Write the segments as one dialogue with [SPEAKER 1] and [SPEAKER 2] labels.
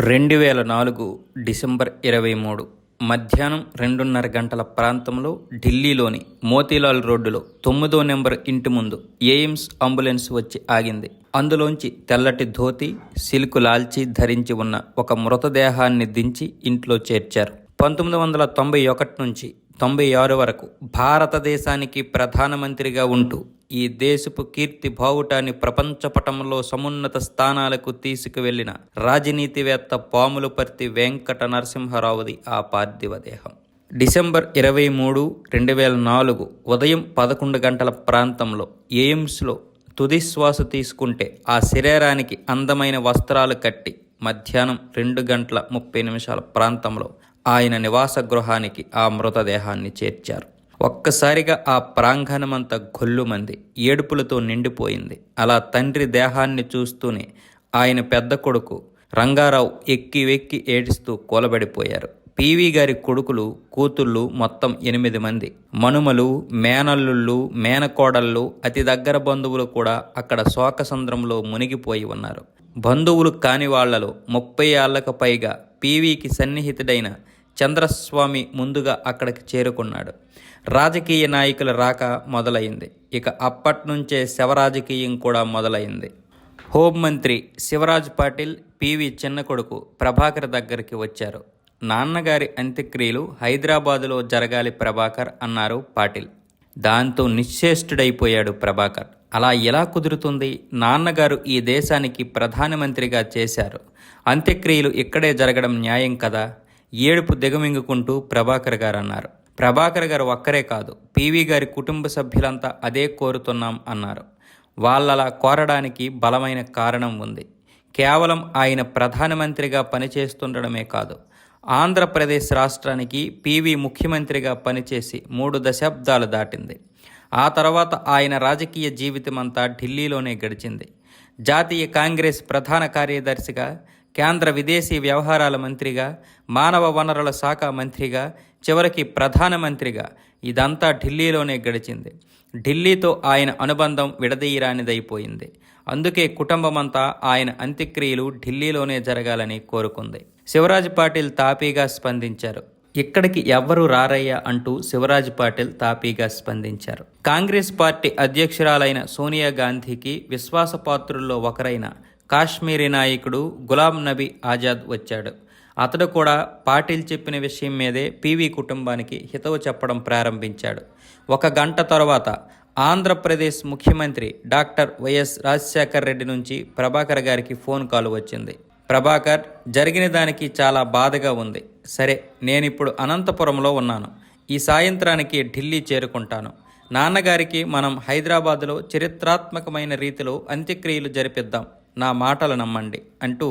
[SPEAKER 1] రెండు వేల నాలుగు డిసెంబర్ ఇరవై మూడు మధ్యాహ్నం రెండున్నర గంటల ప్రాంతంలో ఢిల్లీలోని మోతీలాల్ రోడ్డులో తొమ్మిదో నెంబర్ ఇంటి ముందు ఎయిమ్స్ అంబులెన్స్ వచ్చి ఆగింది. అందులోంచి తెల్లటి ధోతి సిల్కు లాల్చి ధరించి ఉన్న ఒక మృతదేహాన్ని దించి ఇంట్లో చేర్చారు. పంతొమ్మిది వందల తొంభై ఒకటి నుంచి తొంభై ఆరు వరకు భారతదేశానికి ప్రధానమంత్రిగా ఉంటూ ఈ దేశపు కీర్తి బావుటాన్ని ప్రపంచపటంలో సమున్నత స్థానాలకు తీసుకువెళ్ళిన రాజనీతివేత్త పాములపర్తి వెంకట నరసింహారావుది ఆ పార్థివ దేహం. డిసెంబర్ ఇరవై మూడు రెండు వేల నాలుగు ఉదయం పదకొండు గంటల ప్రాంతంలో ఎయిమ్స్లో తుదిశ్వాస తీసుకుంటే ఆ శరీరానికి అందమైన వస్త్రాలు కట్టి మధ్యాహ్నం రెండు గంటల ముప్పై నిమిషాల ప్రాంతంలో ఆయన నివాస గృహానికి ఆ మృతదేహాన్ని చేర్చారు. ఒక్కసారిగా ఆ ప్రాంగణమంతా గొల్లుమంది ఏడుపులతో నిండిపోయింది. అలా తండ్రి దేహాన్ని చూస్తూనే ఆయన పెద్ద కొడుకు రంగారావు ఎక్కి వెక్కి ఏడుస్తూ కూలబడిపోయారు. పీవీ గారి కొడుకులు కూతుళ్ళు మొత్తం ఎనిమిది మంది. మనుమలు మేనల్లుళ్ళు మేనకోడళ్ళు అతి దగ్గర బంధువులు కూడా అక్కడ శోకసంద్రంలో మునిగిపోయి ఉన్నారు. బంధువులు కాని వాళ్ళలో ముప్పై ఏళ్ళకు పైగా పీవీకి సన్నిహితుడైన చంద్రస్వామి ముందుగా అక్కడికి చేరుకున్నాడు. రాజకీయ నాయకుల రాక మొదలైంది. ఇక అప్పట్నుంచే శవరాజకీయం కూడా మొదలైంది. హోంమంత్రి శివరాజ్ పాటిల్ పివి చిన్న కొడుకు ప్రభాకర్ దగ్గరికి వచ్చారు. నాన్నగారి అంత్యక్రియలు హైదరాబాదులో జరగాలి ప్రభాకర్ అన్నారు పాటిల్. దాంతో నిశ్చేష్టుడైపోయాడు ప్రభాకర్. అలా ఎలా కుదురుతుంది? నాన్నగారు ఈ దేశానికి ప్రధానమంత్రిగా చేశారు. అంత్యక్రియలు ఇక్కడే జరగడం న్యాయం కదా? ఏడుపు దిగమింగుకుంటూ ప్రభాకర్ గారు అన్నారు ప్రభాకర్ గారు ఒక్కరే కాదు పీవీ గారి కుటుంబ సభ్యులంతా అదే కోరుతున్నాం అన్నారు. వాళ్ళలా కోరడానికి బలమైన కారణం ఉంది. కేవలం ఆయన ప్రధానమంత్రిగా పనిచేస్తుండడమే కాదు ఆంధ్రప్రదేశ్ రాష్ట్రానికి పీవీ ముఖ్యమంత్రిగా పనిచేసి మూడు దశాబ్దాలు దాటింది. ఆ తర్వాత ఆయన రాజకీయ జీవితమంతా ఢిల్లీలోనే గడిచింది. జాతీయ కాంగ్రెస్ ప్రధాన కార్యదర్శిగా కేంద్ర విదేశీ వ్యవహారాల మంత్రిగా మానవ వనరుల శాఖ మంత్రిగా చివరికి ప్రధానమంత్రిగా ఇదంతా ఢిల్లీలోనే గడిచింది. ఢిల్లీతో ఆయన అనుబంధం విడదీయరానిదైపోయింది. అందుకే కుటుంబమంతా ఆయన అంత్యక్రియలు ఢిల్లీలోనే జరగాలని కోరుకుంది. శివరాజ్ పాటిల్ తాపీగా స్పందించారు. ఇక్కడికి ఎవ్వరు రారయ్యా అంటూ శివరాజ్ పాటిల్ తాపీగా స్పందించారు. కాంగ్రెస్ పార్టీ అధ్యక్షురాలైన సోనియా గాంధీకి విశ్వాసపాత్రుల్లో ఒకరైన కాశ్మీరీ నాయకుడు గులాం నబీ ఆజాద్ వచ్చాడు. అతడు కూడా పాటిల్ చెప్పిన విషయం మీదే పీవీ కుటుంబానికి హితవు చెప్పడం ప్రారంభించాడు. ఒక గంట తర్వాత ఆంధ్రప్రదేశ్ ముఖ్యమంత్రి డాక్టర్ వైఎస్ రాజశేఖర్ రెడ్డి నుంచి ప్రభాకర్ గారికి ఫోన్ కాల్ వచ్చింది. ప్రభాకర్ జరిగిన దానికి చాలా బాధగా ఉంది. సరే నేనిప్పుడు అనంతపురంలో ఉన్నాను. ఈ సాయంత్రానికి ఢిల్లీ చేరుకుంటాను. నాన్నగారికి మనం హైదరాబాదులో చరిత్రాత్మకమైన రీతిలో అంత్యక్రియలు జరిపిద్దాం. నా మాటలు నమ్మండి అంటూ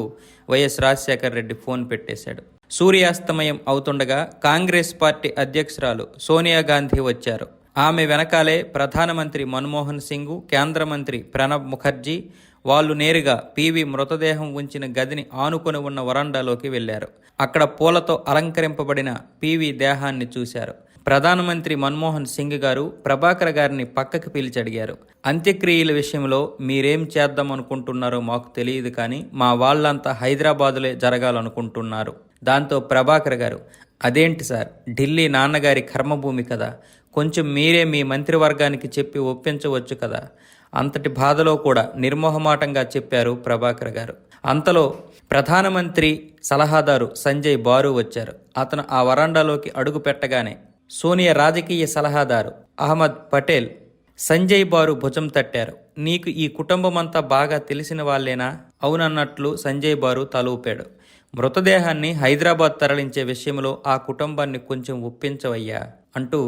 [SPEAKER 1] వైఎస్ రాజశేఖర రెడ్డి ఫోన్ పెట్టేశాడు. సూర్యాస్తమయం అవుతుండగా కాంగ్రెస్ పార్టీ అధ్యక్షురాలు సోనియా గాంధీ వచ్చారు. ఆమె వెనకాలే ప్రధానమంత్రి మన్మోహన్ సింగ్ కేంద్ర మంత్రి ప్రణబ్ ముఖర్జీ వాళ్ళు నేరుగా పీవీ మృతదేహం ఉంచిన గదిని ఆనుకొని ఉన్న వరండాలోకి వెళ్ళారు అక్కడ పూలతో అలంకరింపబడిన పీవీ దేహాన్ని చూశారు. ప్రధానమంత్రి మన్మోహన్ సింగ్ గారు ప్రభాకర్ గారిని పక్కకి పిలిచి అడిగారు. అంత్యక్రియల విషయంలో మీరేం చేద్దాం అనుకుంటున్నారో మాకు తెలియదు కానీ మా వాళ్ళంతా హైదరాబాదులే జరగాలనుకుంటున్నారు. దాంతో ప్రభాకర్ గారు అదేంటి సార్ ఢిల్లీ నాన్నగారి కర్మభూమి కదా. కొంచెం మీరే మీ మంత్రివర్గానికి చెప్పి ఒప్పించవచ్చు కదా. అంతటి బాధలో కూడా నిర్మోహమాటంగా చెప్పారు ప్రభాకర్ గారు. అంతలో ప్రధానమంత్రి సలహాదారు సంజయ్ బారు వచ్చారు. అతను ఆ వరండాలోకి అడుగు పెట్టగానే సోనియా రాజకీయ సలహాదారు అహ్మద్ పటేల్ సంజయ్ బారు భుజం తట్టారు. నీకు ఈ కుటుంబమంతా బాగా తెలిసిన వాళ్ళేనా? అవునన్నట్లు సంజయ్ బారు తలూపాడు. మృతదేహాన్ని హైదరాబాద్ తరలించే విషయంలో ఆ కుటుంబాన్ని కొంచెం ఒప్పించవయ్యా అంటూ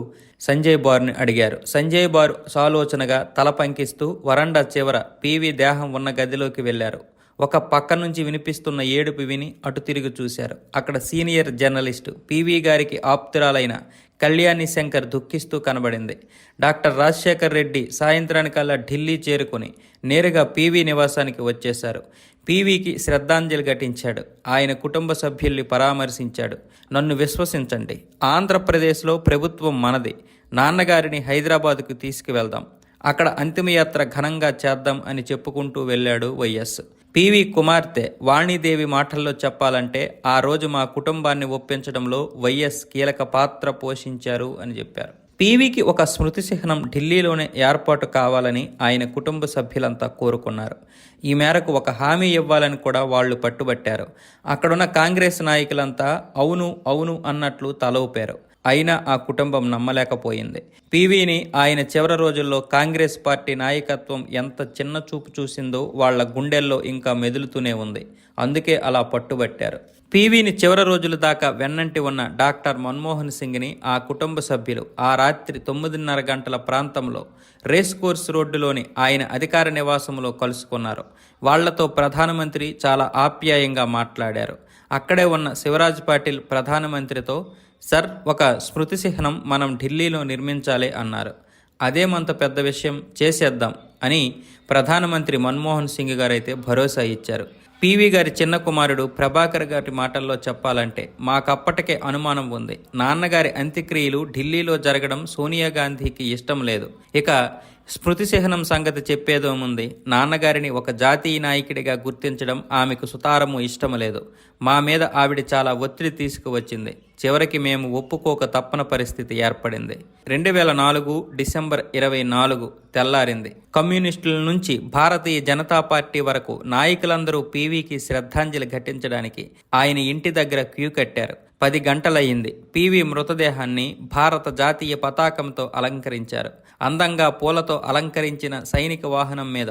[SPEAKER 1] సంజయ్ బారుని అడిగారు. సంజయ్ బారు సాలోచనగా తల పంకిస్తూ వరండా చివర పీవీ దేహం ఉన్న గదిలోకి వెళ్ళారు ఒక పక్క నుంచి వినిపిస్తున్న ఏడుపు విని అటు తిరిగి చూశారు. అక్కడ సీనియర్ జర్నలిస్టు పీవీ గారికి ఆప్తురాలైన కళ్యాణి శంకర్ దుఃఖిస్తూ కనబడింది. డాక్టర్ రాజశేఖర్ రెడ్డి సాయంత్రానికల్లా ఢిల్లీ చేరుకుని నేరుగా పీవీ నివాసానికి వచ్చేశారు. పీవీకి శ్రద్ధాంజలి ఘటించాడు. ఆయన కుటుంబ సభ్యుల్ని పరామర్శించాడు. నన్ను విశ్వసించండి. ఆంధ్రప్రదేశ్లో ప్రభుత్వం మనది. నాన్నగారిని హైదరాబాదుకు తీసుకువెళ్దాం. అక్కడ అంతిమయాత్ర ఘనంగా చేద్దాం అని చెప్పుకుంటూ వెళ్ళాడు వైఎస్. పివి కుమార్తె వాణిదేవి మాటల్లో చెప్పాలంటే ఆ రోజు మా కుటుంబాన్ని ఒప్పించడంలో వైఎస్ కీలక పాత్ర పోషించారు అని చెప్పారు. పీవీకి ఒక స్మృతి చిహ్నం ఢిల్లీలోనే ఏర్పాటు కావాలని ఆయన కుటుంబ సభ్యులంతా కోరుకున్నారు. ఈ మేరకు ఒక హామీ ఇవ్వాలని కూడా వాళ్ళు పట్టుబట్టారు. అక్కడున్న కాంగ్రెస్ నాయకులంతా అవును అవును అన్నట్లు తల ఊపారు అయినా ఆ కుటుంబం నమ్మలేకపోయింది. పీవీని ఆయన చివరి రోజుల్లో కాంగ్రెస్ పార్టీ నాయకత్వం ఎంత చిన్న చూపు చూసిందో వాళ్ళ గుండెల్లో ఇంకా మెదులుతూనే ఉంది. అందుకే అలా పట్టుబట్టారు. పీవీని చివరి రోజుల దాకా వెన్నంటి ఉన్న డాక్టర్ మన్మోహన్ సింగ్ని ఆ కుటుంబ సభ్యులు ఆ రాత్రి తొమ్మిదిన్నర గంటల ప్రాంతంలో రేస్ కోర్స్ రోడ్డులోని ఆయన అధికార నివాసంలో కలుసుకున్నారు. వాళ్ళతో ప్రధానమంత్రి చాలా ఆప్యాయంగా మాట్లాడారు. అక్కడే ఉన్న శివరాజ్ పాటిల్ ప్రధానమంత్రితో సార్ ఒక స్మృతి చిహ్నం మనం ఢిల్లీలో నిర్మించాలి అన్నారు. అదేమంత పెద్ద విషయం చేసేద్దాం అని ప్రధానమంత్రి మన్మోహన్ సింగ్ గారైతే భరోసా ఇచ్చారు. పీవీ గారి చిన్న కుమారుడు ప్రభాకర్ గారి మాటల్లో చెప్పాలంటే మాకప్పటికే అనుమానం ఉంది. నాన్నగారి అంత్యక్రియలు ఢిల్లీలో జరగడం సోనియా గాంధీకి ఇష్టం లేదు. ఇక స్మృతి చిహ్నం సంగతి చెప్పేదోముంది నాన్నగారిని ఒక జాతీయ నాయకుడిగా గుర్తించడం ఆమెకు సుతారము ఇష్టం లేదు మా మీద ఆవిడ చాలా ఒత్తిడి తీసుకువచ్చింది. చివరికి మేము ఒప్పుకోక తప్పన పరిస్థితి ఏర్పడింది. రెండు వేల నాలుగు డిసెంబర్ ఇరవై నాలుగు తెల్లారింది. కమ్యూనిస్టుల నుంచి భారతీయ జనతా పార్టీ వరకు నాయకులందరూ పీవీకి శ్రద్ధాంజలి ఘటించడానికి ఆయన ఇంటి దగ్గర క్యూ కట్టారు. పది గంటలయ్యింది. పీవీ మృతదేహాన్ని భారత జాతీయ పతాకంతో అలంకరించారు. అందంగా పూలతో అలంకరించిన సైనిక వాహనం మీద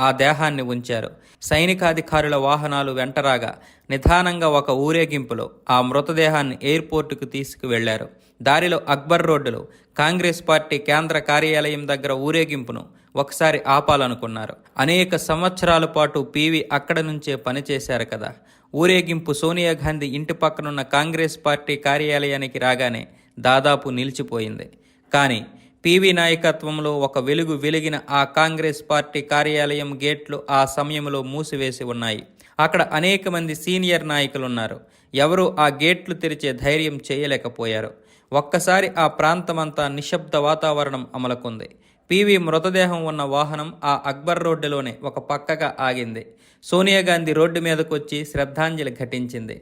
[SPEAKER 1] ఆ దేహాన్ని ఉంచారు. సైనికాధికారుల వాహనాలు వెంటరాగా నిదానంగా ఒక ఊరేగింపులో ఆ మృతదేహాన్ని ఎయిర్పోర్టుకు తీసుకువెళ్ళారు. దారిలో అక్బర్ రోడ్డులో కాంగ్రెస్ పార్టీ కేంద్ర కార్యాలయం దగ్గర ఊరేగింపును ఒకసారి ఆపాలనుకున్నారు. అనేక సంవత్సరాల పాటు పీవీ అక్కడ నుంచే పనిచేశారు కదా. ఊరేగింపు సోనియా గాంధీ ఇంటి పక్కనున్న కాంగ్రెస్ పార్టీ కార్యాలయానికి రాగానే దాదాపు నిలిచిపోయింది. కానీ పివి నాయకత్వంలో ఒక వెలుగు వెలిగిన ఆ కాంగ్రెస్ పార్టీ కార్యాలయం గేట్లు ఆ సమయంలో మూసివేసి ఉన్నాయి. అక్కడ అనేక మంది సీనియర్ నాయకులు ఉన్నారు ఎవరూ ఆ గేట్లు తెరిచే ధైర్యం చేయలేకపోయారు. ఒక్కసారి ఆ ప్రాంతమంతా నిశ్శబ్ద వాతావరణం అమలుకుంది. పీవీ మృతదేహం ఉన్న వాహనం ఆ అక్బర్ రోడ్డులోనే ఒక పక్కగా ఆగింది. సోనియా గాంధీ రోడ్డు మీదకొచ్చి శ్రద్ధాంజలి ఘటించింది.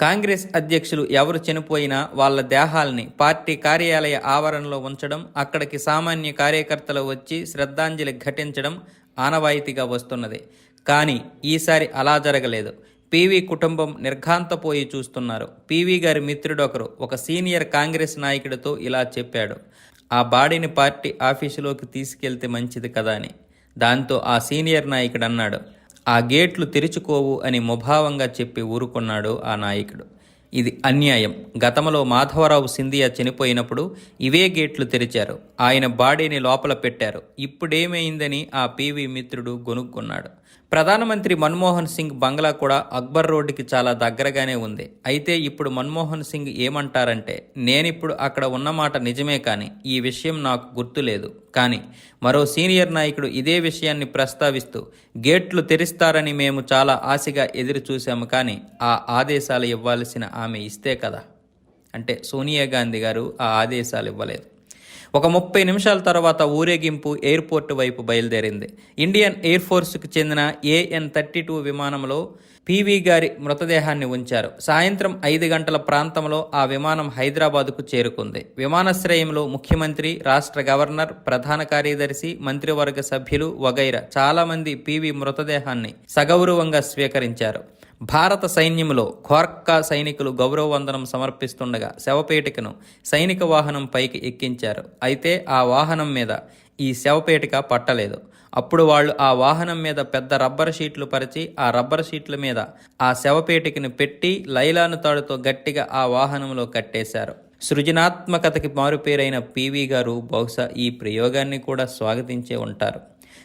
[SPEAKER 1] కాంగ్రెస్ అధ్యక్షులు ఎవరు చనిపోయినా వాళ్ళ దేహాల్ని పార్టీ కార్యాలయ ఆవరణలో ఉంచడం అక్కడికి సామాన్య కార్యకర్తలు వచ్చి శ్రద్ధాంజలి ఘటించడం ఆనవాయితీగా వస్తున్నది. కానీ ఈసారి అలా జరగలేదు. పీవీ కుటుంబం నిర్ఘాంతపోయి చూస్తున్నారు. పీవీ గారి మిత్రుడొకరు ఒక సీనియర్ కాంగ్రెస్ నాయకుడితో ఇలా చెప్పాడు. ఆ బాడీని పార్టీ ఆఫీసులోకి తీసుకెళ్తే మంచిది కదా అని. దాంతో ఆ సీనియర్ నాయకుడు అన్నాడు ఆ గేట్లు తెరుచుకోవు అని ముభావంగా చెప్పి ఊరుకున్నాడు ఆ నాయకుడు. ఇది అన్యాయం. గతంలో మాధవరావు సింధియా చనిపోయినప్పుడు ఇవే గేట్లు తెరిచారు. ఆయన బాడీని లోపల పెట్టారు. ఇప్పుడేమైందని ఆ పీవీ మిత్రుడు గొనుక్కున్నాడు. ప్రధానమంత్రి మన్మోహన్ సింగ్ బంగ్లా కూడా అక్బర్ రోడ్డుకి చాలా దగ్గరగానే ఉంది. అయితే ఇప్పుడు మన్మోహన్ సింగ్ ఏమంటారంటే నేనిప్పుడు అక్కడ ఉన్నమాట నిజమే కానీ ఈ విషయం నాకు గుర్తులేదు కానీ మరో సీనియర్ నాయకుడు ఇదే విషయాన్ని ప్రస్తావిస్తూ గేట్లు తెరిస్తారని మేము చాలా ఆశగా ఎదురు చూశాము కానీ ఆ ఆదేశాలు ఇవ్వాల్సిన ఆమె ఇస్తే కదా. అంటే సోనియా గాంధీ గారు ఆ ఆదేశాలు ఇవ్వలేదు. ఒక ముప్పై నిమిషాల తర్వాత ఊరేగింపు ఎయిర్పోర్ట్ వైపు బయలుదేరింది. ఇండియన్ ఎయిర్ ఫోర్స్కు చెందిన ఏఎన్ థర్టీ టూ విమానంలో పీవీ గారి మృతదేహాన్ని ఉంచారు. సాయంత్రం ఐదు గంటల ప్రాంతంలో ఆ విమానం హైదరాబాద్కు చేరుకుంది. విమానాశ్రయంలో ముఖ్యమంత్రి రాష్ట్ర గవర్నర్ ప్రధాన కార్యదర్శి మంత్రివర్గ సభ్యులు వగైరా చాలామంది పీవీ మృతదేహాన్ని సగౌరవంగా స్వీకరించారు. భారత సైన్యంలో ఖోర్కా సైనికులు గౌరవ వందనం సమర్పిస్తుండగా శవపేటికను సైనిక వాహనం పైకి ఎక్కించారు. అయితే ఆ వాహనం మీద ఈ శవపేటిక పట్టలేదు. అప్పుడు వాళ్ళు ఆ వాహనం మీద పెద్ద రబ్బర్ షీట్లు పరిచి ఆ రబ్బర్ షీట్ల మీద ఆ శవపేటికను పెట్టి లైలాను తాడుతో గట్టిగా ఆ వాహనంలో కట్టేశారు. సృజనాత్మకతకి మారుపేరైన పీవీ గారు బహుశా ఈ ప్రయోగాన్ని కూడా స్వాగతించే ఉంటారు.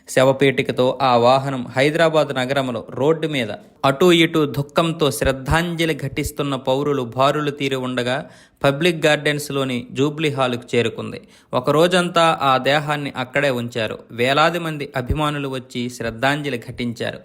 [SPEAKER 1] శవపేటికతో ఆ వాహనం హైదరాబాద్ నగరంలో రోడ్డు మీద అటూ ఇటూ దుఃఖంతో శ్రద్ధాంజలి ఘటిస్తున్న పౌరులు బారులు తీరి ఉండగా పబ్లిక్ గార్డెన్స్లోని జూబ్లీ హాలుకు చేరుకుంది. ఒక రోజంతా ఆ దేహాన్ని అక్కడే ఉంచారు. వేలాది మంది అభిమానులు వచ్చి శ్రద్ధాంజలి ఘటించారు.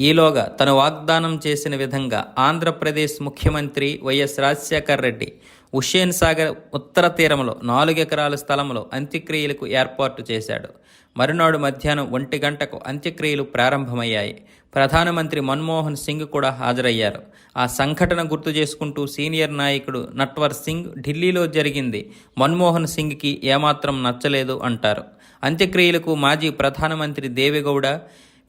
[SPEAKER 1] ఈలోగా తను వాగ్దానం చేసిన విధంగా ఆంధ్రప్రదేశ్ ముఖ్యమంత్రి వైఎస్ రాజశేఖర్ రెడ్డి హుషేన్ సాగర్ ఉత్తర తీరంలో నాలుగు ఎకరాల స్థలంలో అంత్యక్రియలకు ఏర్పాటు చేశాడు. మరునాడు మధ్యాహ్నం ఒంటి గంటకు అంత్యక్రియలు ప్రారంభమయ్యాయి. ప్రధానమంత్రి మన్మోహన్ సింగ్ కూడా హాజరయ్యారు. ఆ సంఘటన గుర్తు చేసుకుంటూ సీనియర్ నాయకుడు నట్వర్ సింగ్ ఢిల్లీలో జరిగింది. మన్మోహన్ సింగ్కి ఏమాత్రం నచ్చలేదు అంటారు. అంత్యక్రియలకు మాజీ ప్రధానమంత్రి దేవెగౌడ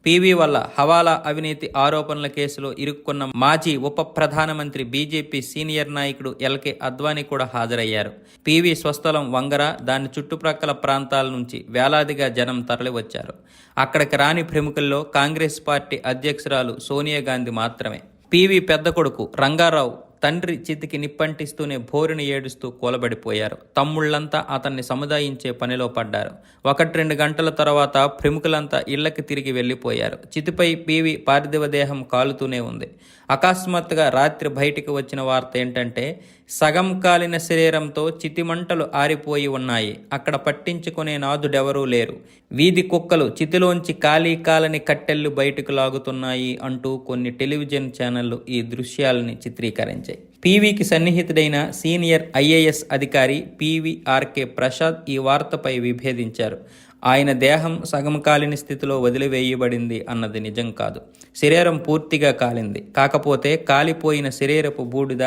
[SPEAKER 1] పీవీ వల్ల హవాలా అవినీతి ఆరోపణల కేసులో ఇరుక్కున్న మాజీ ఉప ప్రధానమంత్రి బీజేపీ సీనియర్ నాయకుడు ఎల్కే అద్వానీ కూడా హాజరయ్యారు. పీవీ స్వస్థలం వంగర దాని చుట్టుప్రక్కల ప్రాంతాల నుంచి వేలాదిగా జనం తరలివచ్చారు. అక్కడికి రాని ప్రముఖుల్లో కాంగ్రెస్ పార్టీ అధ్యక్షురాలు సోనియా గాంధీ మాత్రమే. పీవీ పెద్ద కొడుకు రంగారావు తండ్రి చితికి నిప్పంటిస్తూనే భోరిని ఏడుస్తూ కూలబడిపోయారు. తమ్ముళ్ళంతా అతన్ని సముదాయించే పనిలో పడ్డారు. ఒకటి రెండు గంటల తర్వాత ప్రముఖులంతా ఇళ్ళకి తిరిగి వెళ్ళిపోయారు. చితిపై పీవి పార్థివ దేహం కాలుతూనే ఉంది. అకస్మాత్తుగా రాత్రి బయటికి వచ్చిన వార్త ఏంటంటే సగం కాలిన శరీరంతో చితిమంటలు ఆరిపోయి ఉన్నాయి. అక్కడ పట్టించుకునే నాదుడెవరూ లేరు. వీధి కుక్కలు చితిలోంచి ఖాళీ కాలని కట్టెళ్ళు బయటకు లాగుతున్నాయి అంటూ కొన్ని టెలివిజన్ ఛానళ్ళు ఈ దృశ్యాలని చిత్రీకరించాయి. పీవీకి సన్నిహితుడైన సీనియర్ ఐఏఎస్ అధికారి పీవీఆర్కే ప్రసాద్ ఈ వార్తపై విభేదించారు. ఆయన దేహం సగం కాలిన స్థితిలో వదిలివేయబడింది అన్నది నిజం కాదు. శరీరం పూర్తిగా కాలింది. కాకపోతే కాలిపోయిన శరీరపు బూడిద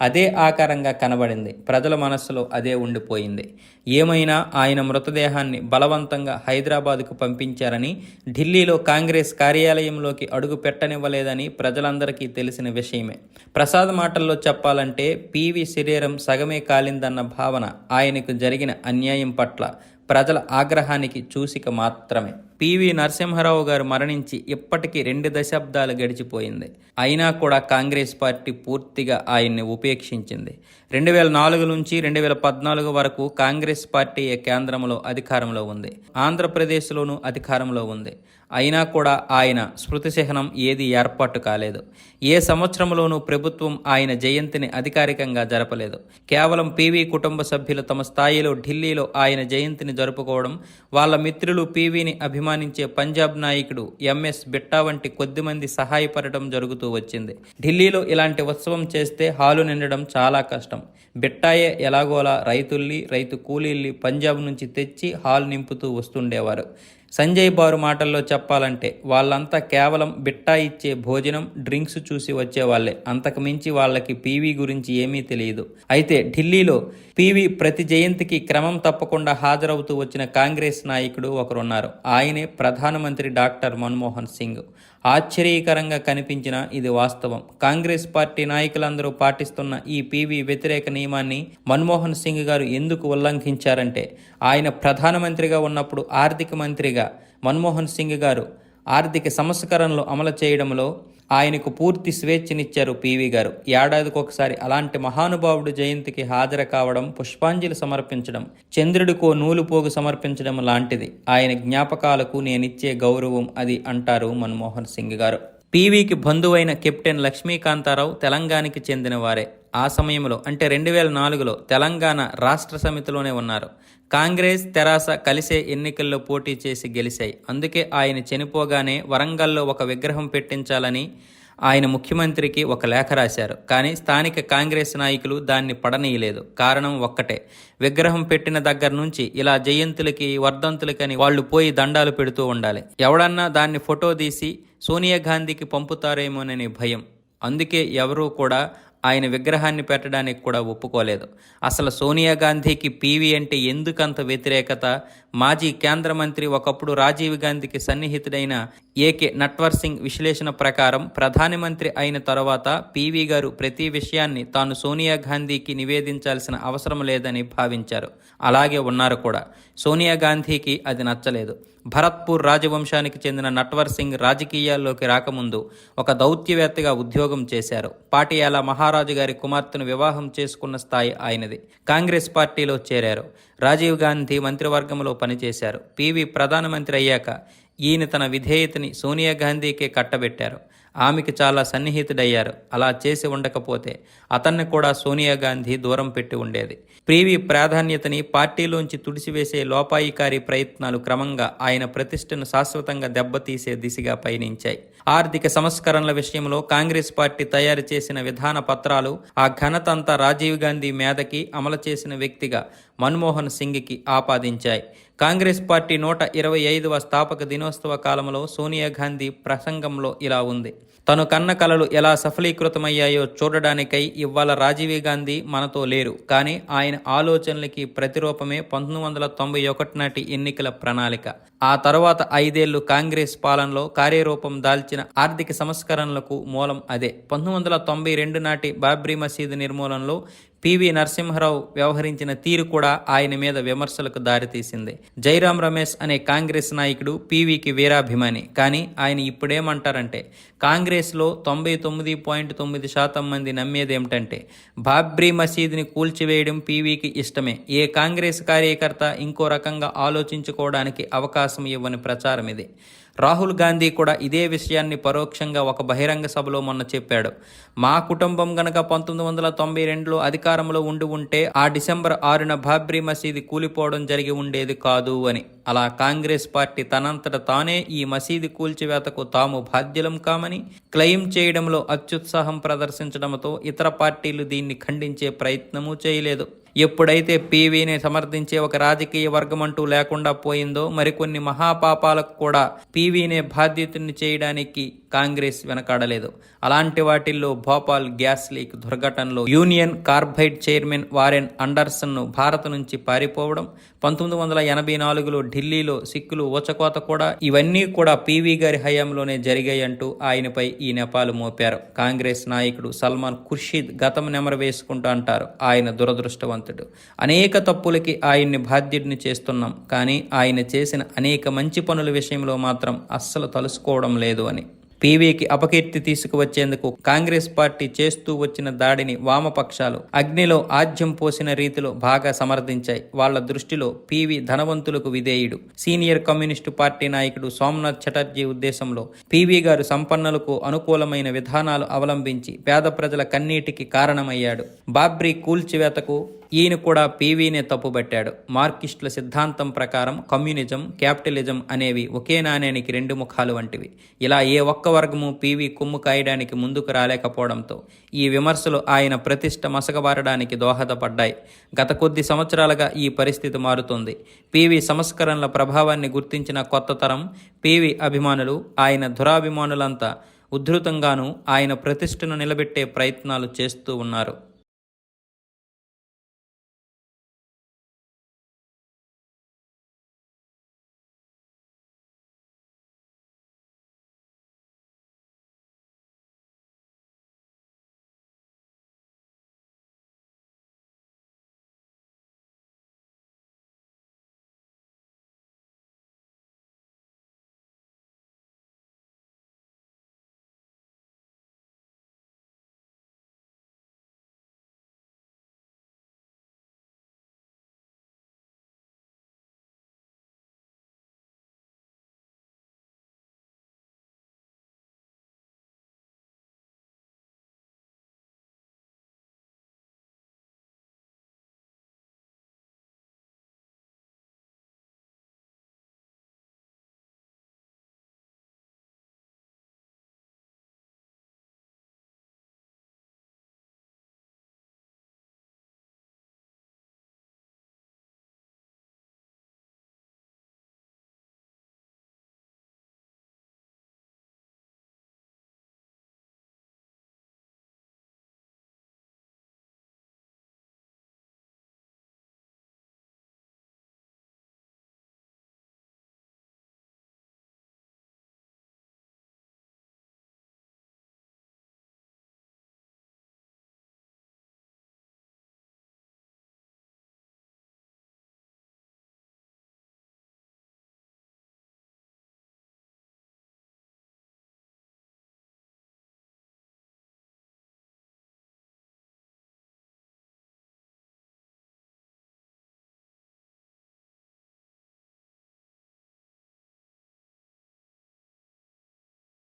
[SPEAKER 1] అదే ఆకారంగా కనబడింది. ప్రజల మనస్సులో అదే ఉండిపోయింది. ఏమైనా ఆయన మృతదేహాన్ని బలవంతంగా హైదరాబాద్కు పంపించారని ఢిల్లీలో కాంగ్రెస్ కార్యాలయంలోకి అడుగు పెట్టనివ్వలేదని ప్రజలందరికీ తెలిసిన విషయమే. ప్రసాద్ మాటల్లో చెప్పాలంటే పీవీ శరీరం సగమే కాలిందన్న భావన ఆయనకు జరిగిన అన్యాయం పట్ల ప్రజల ఆగ్రహానికి చూసిక మాత్రమే. పివి నరసింహారావు గారు మరణించి ఇప్పటికీ రెండు దశాబ్దాలు గడిచిపోయింది. అయినా కూడా కాంగ్రెస్ పార్టీ పూర్తిగా ఆయన్ని ఉపేక్షించింది. రెండు వేల నాలుగు నుంచి రెండు వేల పద్నాలుగు వరకు కాంగ్రెస్ పార్టీ కేంద్రంలో అధికారంలో ఉంది. ఆంధ్రప్రదేశ్లోనూ అధికారంలో ఉంది. అయినా కూడా ఆయన స్మృతి చిహ్నం ఏది ఏర్పాటు కాలేదు. ఏ సంవత్సరంలోనూ ప్రభుత్వం ఆయన జయంతిని అధికారికంగా జరపలేదు. కేవలం పీవీ కుటుంబ సభ్యులు తమ స్థాయిలో ఢిల్లీలో ఆయన జయంతిని జరుపుకోవడం వాళ్ళ మిత్రులు పీవీని అభిమానించే పంజాబ్ నాయకుడు ఎంఎస్ బిట్టా వంటి కొద్దిమంది సహాయపడటం జరుగుతూ వచ్చింది. ఢిల్లీలో ఇలాంటి ఉత్సవం చేస్తే హాలు నిండడం చాలా కష్టం. బిట్టాయే ఎలాగోలా రైతుల్ని రైతు కూలీల్ని పంజాబ్ నుంచి తెచ్చి హాల్ నింపుతూ వస్తుండేవారు. సంజయ్ బారు మాటల్లో చెప్పాలంటే వాళ్ళంతా కేవలం బిట్టా ఇచ్చే భోజనం డ్రింక్స్ చూసి వచ్చేవాళ్ళే అంతకుమించి వాళ్ళకి పీవీ గురించి ఏమీ తెలియదు. అయితే ఢిల్లీలో పీవీ ప్రతి జయంతికి క్రమం తప్పకుండా హాజరవుతూ వచ్చిన కాంగ్రెస్ నాయకుడు ఒకరున్నారు. ఆయనే ప్రధానమంత్రి డాక్టర్ మన్మోహన్ సింగ్. ఆశ్చర్యకరంగా కనిపించిన ఇది వాస్తవం. కాంగ్రెస్ పార్టీ నాయకులందరూ పాటిస్తున్న ఈ పీవీ వ్యతిరేక నియమాన్ని మన్మోహన్ సింగ్ గారు ఎందుకు ఉల్లంఘించారంటే ఆయన ప్రధానమంత్రిగా ఉన్నప్పుడు ఆర్థిక మంత్రిగా మన్మోహన్ సింగ్ గారు ఆర్థిక సంస్కరణలు అమలు చేయడంలో ఆయనకు పూర్తి స్వేచ్ఛనిచ్చారు పివి గారు. ఏడాదికి ఒకసారి అలాంటి మహానుభావుడు జయంతికి హాజరు కావడం పుష్పాంజలి సమర్పించడం చంద్రుడికో నూలు పోగు సమర్పించడం లాంటిది. ఆయన జ్ఞాపకాలకు నేనిచ్చే గౌరవం అది అంటారు మన్మోహన్ సింగ్ గారు. పీవీకి బంధువైన కెప్టెన్ లక్ష్మీకాంతారావు తెలంగాణకి చెందినవారే ఆ సమయంలో అంటే రెండు వేల నాలుగులో తెలంగాణ రాష్ట్ర సమితిలోనే ఉన్నారు. కాంగ్రెస్ తెరాస కలిసే ఎన్నికల్లో పోటీ చేసి గెలిచాయి అందుకే ఆయన చనిపోగానే వరంగల్లో ఒక విగ్రహం పెట్టించాలని ఆయన ముఖ్యమంత్రికి ఒక లేఖ రాశారు. కానీ స్థానిక కాంగ్రెస్ నాయకులు దాన్ని పడనీయలేదు. కారణం ఒక్కటే. విగ్రహం పెట్టిన దగ్గర నుంచి ఇలా జయంతులకి వర్ధంతులకని వాళ్ళు పోయి దండాలు పెడుతూ ఉండాలి. ఎవడన్నా దాన్ని ఫోటో తీసి సోనియా గాంధీకి పంపుతారేమోనని భయం. అందుకే ఎవరూ కూడా ఆయన విగ్రహాన్ని పెట్టడానికి కూడా ఒప్పుకోలేదు. అసలు సోనియా గాంధీకి పీవీ అంటే ఎందుకంత వ్యతిరేకత? మాజీ కేంద్ర మంత్రి ఒకప్పుడు రాజీవ్ గాంధీకి సన్నిహితుడైన ఏకే నట్వర్ సింగ్ విశ్లేషణ ప్రకారం ప్రధానమంత్రి అయిన తర్వాత పీవీ గారు ప్రతి విషయాన్ని తాను సోనియా గాంధీకి నివేదించాల్సిన అవసరం లేదని భావించారు. అలాగే ఉన్నారు కూడా. సోనియా గాంధీకి అది నచ్చలేదు. భరత్పూర్ రాజవంశానికి చెందిన నట్వర్ సింగ్ రాజకీయాల్లోకి రాకముందు ఒక దౌత్యవేత్తగా ఉద్యోగం చేశారు. పాటియాల మహారాజు గారి కుమార్తెను వివాహం చేసుకున్న స్థాయి ఆయనది. కాంగ్రెస్ పార్టీలో చేరారు. రాజీవ్ గాంధీ మంత్రివర్గంలో పనిచేశారు. పివి ప్రధానమంత్రి అయ్యాక ఈయన తన విధేయతని సోనియా గాంధీకే కట్టబెట్టారు. ఆమెకి చాలా సన్నిహితుడయ్యారు. అలా చేసి ఉండకపోతే అతన్ని కూడా సోనియా గాంధీ దూరం పెట్టి ఉండేది. ప్రీవి ప్రాధాన్యతని పార్టీలోంచి తుడిచివేసే లోపాయికారి ప్రయత్నాలు క్రమంగా ఆయన ప్రతిష్టను శాశ్వతంగా దెబ్బతీసే దిశగా పయనించాయి. ఆర్థిక సంస్కరణల విషయంలో కాంగ్రెస్ పార్టీ తయారు చేసిన విధాన పత్రాలు ఆ ఘనతంతా రాజీవ్ గాంధీ మేధకి అమలు చేసిన వ్యక్తిగా మన్మోహన్ సింగ్కి ఆపాదించాయి. కాంగ్రెస్ పార్టీ నూట ఇరవై ఐదవ స్థాపక దినోత్సవ కాలంలో సోనియా గాంధీ ప్రసంగంలో ఇలా ఉంది. తను కన్న కలలు ఎలా సఫలీకృతమయ్యాయో చూడడానికై ఇవాళ రాజీవ్ గాంధీ మనతో లేరు. కానీ ఆయన ఆలోచనలకి ప్రతిరూపమే పంతొమ్మిది వందల తొంభై ఒకటి నాటి ఎన్నికల ప్రణాళిక. ఆ తర్వాత ఐదేళ్ళు కాంగ్రెస్ పాలనలో కార్యరూపం దాల్చిన ఆర్థిక సంస్కరణలకు మూలం అదే. పంతొమ్మిది వందల తొంభై రెండు నాటి బాబ్రీ మసీదు నిర్మూలనలో పివి నరసింహారావు వ్యవహరించిన తీరు కూడా ఆయన మీద విమర్శలకు దారితీసింది. జైరాం రమేష్ అనే కాంగ్రెస్ నాయకుడు పీవీకి వీరాభిమాని. కానీ ఆయన ఇప్పుడేమంటారంటే కాంగ్రెస్లో తొంభై తొమ్మిది పాయింట్ తొమ్మిది శాతం మంది నమ్మేది ఏమిటంటే బాబ్రీ మసీదుని కూల్చివేయడం పీవీకి ఇష్టమే. ఏ కాంగ్రెస్ కార్యకర్త ఇంకో రకంగా ఆలోచించుకోవడానికి అవకాశం ఇవ్వని ప్రచారం ఇది. రాహుల్ గాంధీ కూడా ఇదే విషయాన్ని పరోక్షంగా ఒక బహిరంగ సభలో మొన్న చెప్పాడు. మా కుటుంబం గనక పంతొమ్మిది వందల తొంభై రెండులో అధికారంలో ఉండి ఉంటే ఆ డిసెంబర్ ఆరున బాబ్రీ మసీదు కూలిపోవడం జరిగి ఉండేది కాదు అని. అలా కాంగ్రెస్ పార్టీ తనంతట తానే ఈ మసీదు కూల్చివేతకు తాము బాధ్యులం కామని క్లెయిమ్ చేయడంలో అత్యుత్సాహం ప్రదర్శించడంతో ఇతర పార్టీలు దీన్ని ఖండించే ప్రయత్నమూ చేయలేదు. ఎప్పుడైతే పీవీని సమర్థించే ఒక రాజకీయ వర్గం అంటూ లేకుండా పోయిందో మరికొన్ని మహాపాపాలకు కూడా పీవీనే బాధ్యతని చేయడానికి కాంగ్రెస్ వెనకాడలేదు. అలాంటి వాటిల్లో భోపాల్ గ్యాస్ లీక్ దుర్ఘటనలో యూనియన్ కార్బైడ్ చైర్మన్ వారెన్ అండర్సన్ను భారత్ నుంచి పారిపోవడం పంతొమ్మిది వందల ఎనభై నాలుగులో ఢిల్లీలో సిక్కులు ఊచకోత కూడా ఇవన్నీ కూడా పీవీ గారి హయాంలోనే జరిగాయంటూ ఆయనపై ఈ నెపాలు మోపారు. కాంగ్రెస్ నాయకుడు సల్మాన్ ఖుర్షీద్ గతం నెమరు వేసుకుంటూ అంటారు. ఆయన దురదృష్టవంతుడు. అనేక తప్పులకి ఆయన్ని బాధ్యుడిని చేస్తున్నాం కానీ ఆయన చేసిన అనేక మంచి పనుల విషయంలో మాత్రం అస్సలు తలుసుకోవడం లేదు అని. పీవీకి అపకీర్తి తీసుకువచ్చేందుకు కాంగ్రెస్ పార్టీ చేస్తూ వచ్చిన దాడిని వామపక్షాలు అగ్నిలో ఆజ్యం పోసిన రీతిలో బాగా సమర్థించాయి. వాళ్ళ దృష్టిలో పీవీ ధనవంతులకు విధేయుడు. సీనియర్ కమ్యూనిస్టు పార్టీ నాయకుడు సోమనాథ్ చటర్జీ ఉద్దేశంలో పీవీ గారు సంపన్నులకు అనుకూలమైన విధానాలు అవలంబించి పేద ప్రజల కన్నీటికి కారణమయ్యాడు. బాబ్రీ కూల్చివేతకు ఈయన కూడా పీవీనే తప్పుబట్టాడు. మార్కిస్టుల సిద్ధాంతం ప్రకారం కమ్యూనిజం క్యాపిటలిజం అనేవి ఒకే నాణ్యానికి రెండు ముఖాలు వంటివి. ఇలా ఏ ఒక్క వర్గము పీవీ కొమ్ము కాయడానికి ముందుకు రాలేకపోవడంతో ఈ విమర్శలు ఆయన ప్రతిష్ట మసకబారడానికి దోహదపడ్డాయి. గత కొద్ది సంవత్సరాలుగా ఈ పరిస్థితి మారుతుంది. పీవీ సంస్కరణల ప్రభావాన్ని గుర్తించిన కొత్త తరం పీవీ అభిమానులు ఆయన దురాభిమానులంతా ఉద్ధృతంగాను ఆయన ప్రతిష్టను నిలబెట్టే ప్రయత్నాలు చేస్తూ ఉన్నారు.